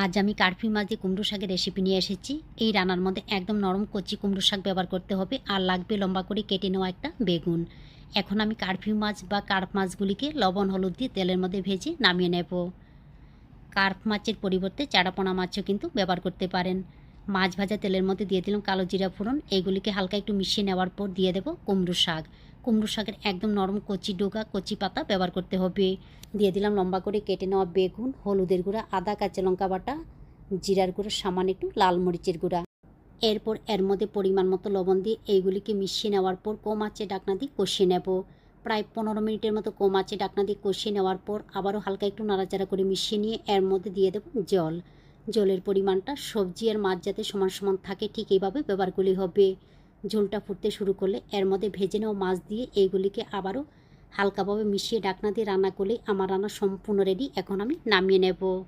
আজ আমি কার্ফি মাছ দিয়ে কুমড়ো শাকের রেসিপি নিয়ে এসেছি। এই রান্নার মধ্যে একদম নরম কচি কুমড়ো শাক ব্যবহার করতে হবে আর লাগবে লম্বা করে কেটে নেওয়া একটা বেগুন। এখন আমি কার্ফি মাছ বা কার্প মাছগুলিকে লবণ, হলুদ দিয়ে তেলের মধ্যে ভেজে নামিয়ে নেব। কার্প মাছের পরিবর্তে চারাপোনা মাছও কিন্তু ব্যবহার করতে পারেন। মাছ ভাজা তেলের মধ্যে দিয়ে দিলাম কালো জিরা ফোড়ন। এইগুলিকে হালকা একটু মিশিয়ে নেওয়ার পর দিয়ে দেবো কুমড়ো শাক। কুমড়ো শাকের একদম নরম কচি ডোগা, কচি পাতা ব্যবহার করতে হবে। দিয়ে দিলাম লম্বা করে কেটে নেওয়া বেগুন, হলুদের গুঁড়া, আদা, কাঁচা লঙ্কা বাটা, জিরার গুঁড়ো, সামান্য একটু লাল মরিচের গুঁড়া। এরপর এর মধ্যে পরিমাণ মতো লবণ দিয়ে এইগুলিকে মিশিয়ে নেওয়ার পর কম আঁচে ডাকনা দিয়ে কষিয়ে নেব। প্রায় পনেরো মিনিটের মতো কম আঁচে ডাকনা দিয়ে কষিয়ে নেওয়ার পর আবারও হালকা একটু নাড়াচাড়া করে মিশিয়ে নিয়ে এর মধ্যে দিয়ে দেবো জল। জলের পরিমাণটা সবজি আর মাছ যাতে সমান সমান থাকে ঠিক এইভাবে ব্যবহারগুলি হবে। ঝোলটা ফুটতে শুরু করলে এর মধ্যে ভেজে নেওয়া মাছ দিয়ে এইগুলিকে আবারও হালকাভাবে মিশিয়ে ডাকনা দিয়ে রান্না করলে আমার রান্না সম্পূর্ণ রেডি এখন আমি নামিয়ে নেব।